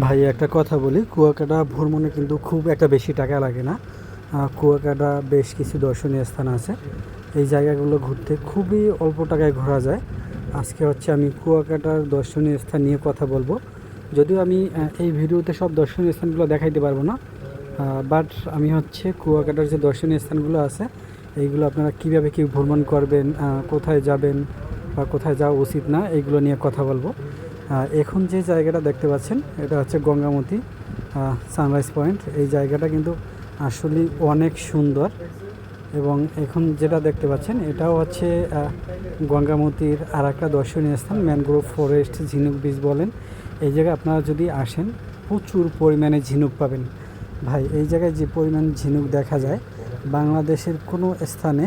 ভাই, একটা কথা বলি, কুয়াকাটা ভ্রমণে কিন্তু খুব একটা বেশি টাকা লাগে না। কুয়াকাটা বেশ কিছু দর্শনীয় স্থান আছে। এই জায়গাগুলো ঘুরতে খুবই অল্প টাকায় ঘোরা যায়। আজকে হচ্ছে আমি কুয়াকাটার দর্শনীয় স্থান নিয়ে কথা বলব। যদিও আমি এই ভিডিওতে সব দর্শনীয় স্থানগুলো দেখাইতে পারব না বাট আমি হচ্ছে কুয়াকাটার যে দর্শনীয় স্থানগুলো আছে, এইগুলো আপনারা কীভাবে কী ভ্রমণ করবেন কোথায় যাবেন বা কোথায় যাওয়া উচিত না, এইগুলো নিয়ে কথা বলব। আহ, এখন যে জায়গাটা দেখতে পাচ্ছেন এটা হচ্ছে গঙ্গামতি সানরাইজ পয়েন্ট এই জায়গাটা কিন্তু আসলে অনেক সুন্দর এবং এখন যেটা দেখতে পাচ্ছেন এটাও হচ্ছে গঙ্গামতির আর একটা দর্শনীয় স্থান ম্যানগ্রোভ ফরেস্ট ঝিনুক বীজ বলেন। এই জায়গায় আপনারা যদি আসেন প্রচুর পরিমাণে ঝিনুক পাবেন। ভাই এই জায়গায় যে পরিমাণ ঝিনুক দেখা যায় বাংলাদেশের কোনো স্থানে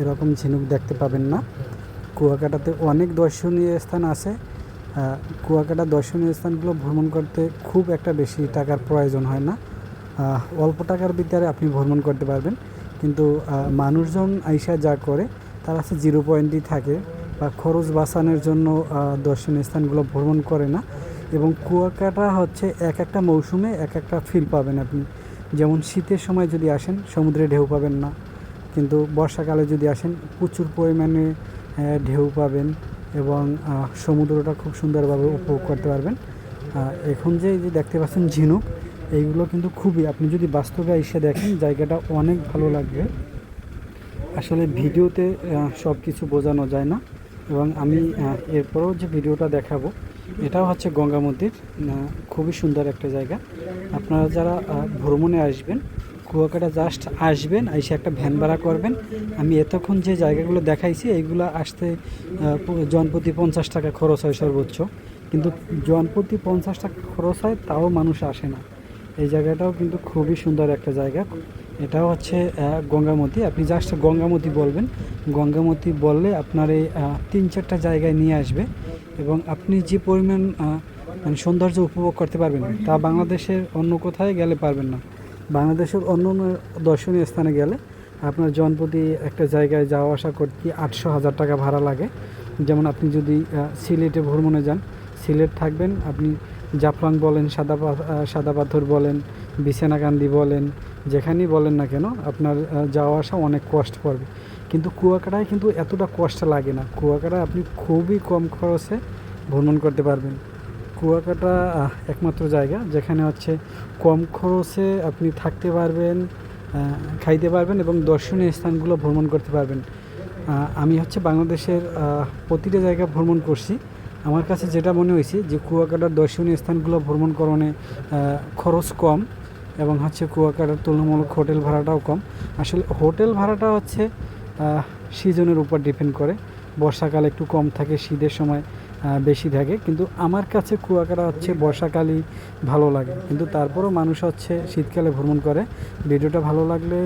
এরকম ঝিনুক দেখতে পাবেন না। কুয়াকাটাতে অনেক দর্শনীয় স্থান আছে। কুয়াকাটা দর্শনীয় স্থানগুলো ভ্রমণ করতে খুব একটা বেশি টাকার প্রয়োজন হয় না। অল্প টাকার ভিতরে আপনি ভ্রমণ করতে পারবেন। কিন্তু মানুষজন আইসা যা করে, তারা হচ্ছে জিরো পয়েন্টই থাকে বা খরচ বাঁচানোর জন্য দর্শনীয় স্থানগুলো ভ্রমণ করে না। এবং কুয়াকাটা হচ্ছে এক একটা মৌসুমে এক একটা ফিল পাবেন আপনি। যেমন শীতের সময় যদি আসেন, সমুদ্রে ঢেউ পাবেন না। কিন্তু বর্ষাকালে যদি আসেন, প্রচুর পরিমাণে ঢেউ পাবেন। এবং সমুদ্রটা খুব সুন্দরভাবে উপভোগ করতে পারবেন। এখন যে যে দেখতে পাচ্ছেন ঝিনুক, এইগুলো কিন্তু খুবই, আপনি যদি বাস্তবে এসে দেখেন, জায়গাটা অনেক ভালো লাগবে। আসলে ভিডিওতে সব কিছু বোঝানো যায় না। এবং আমি এরপরেও যে ভিডিওটা দেখাবো, এটাও হচ্ছে গঙ্গা মন্দির। খুবই সুন্দর একটা জায়গা। আপনারা যারা ভ্রমণে আসবেন কুয়াকাটা জাস্ট আসবেন, এসে একটা ভ্যান ভাড়া করবেন। আমি এতক্ষণ যে জায়গাগুলো দেখাইছি, এইগুলো আসতে জনপ্রতি পঞ্চাশ টাকা খরচ হয় সর্বোচ্চ। কিন্তু জনপ্রতি পঞ্চাশ টাকা খরচ হয়, তাও মানুষ আসে না। এই জায়গাটাও কিন্তু খুবই সুন্দর একটা জায়গা। এটাও হচ্ছে গঙ্গামতি। আপনি জাস্ট গঙ্গামতি বলবেন। গঙ্গামতি বললে আপনার এই তিন চারটা জায়গায় নিয়ে আসবে। এবং আপনি যে পরিমাণ মানে সৌন্দর্য উপভোগ করতে পারবেন, তা বাংলাদেশের অন্য কোথায় গেলে পারবেন না। বাংলাদেশের অন্য অন্য দর্শনীয় স্থানে গেলে আপনার জনপ্রতি একটা জায়গায় যাওয়া আসা করতে আটশো হাজার টাকা ভাড়া লাগে। যেমন আপনি যদি সিলেটে ভ্রমণে যান, সিলেট থাকবেন, আপনি জাফলং বলেন, সাদা সাদা পাথর বলেন, বিছানাকান্দি বলেন, যেখানেই বলেন না কেন, আপনার যাওয়া আসা অনেক কষ্ট পড়বে। কিন্তু কুয়াকাটায় কিন্তু এতটা কষ্ট লাগে না। কুয়াকাটায় আপনি খুবই কম খরচে ভ্রমণ করতে পারবেন। কুয়াকাটা একমাত্র জায়গা যেখানে হচ্ছে কম খরচে আপনি থাকতে পারবেন খাইতে পারবেন এবং দর্শনীয় স্থানগুলো ভ্রমণ করতে পারবেন। আমি হচ্ছে বাংলাদেশের প্রতিটা জায়গা ভ্রমণ করছি। আমার কাছে যেটা মনে হয়েছে যে কুয়াকাটার দর্শনীয় স্থানগুলো ভ্রমণ করণে খরচ কম এবং হচ্ছে কুয়াকাটার তুলনামূলক হোটেল ভাড়াটাও কম। আসলে হোটেল ভাড়াটা হচ্ছে সিজনের উপর ডিপেন্ড করে। বর্ষাকালে একটু কম থাকে, শীতের সময় বেশি থাকে। কিন্তু আমার কাছে কুয়াকাটা হচ্ছে বর্ষাকালই ভালো লাগে। কিন্তু তারপরও মানুষ হচ্ছে শীতকালে ভ্রমণ করে। ভিডিওটা ভালো লাগলে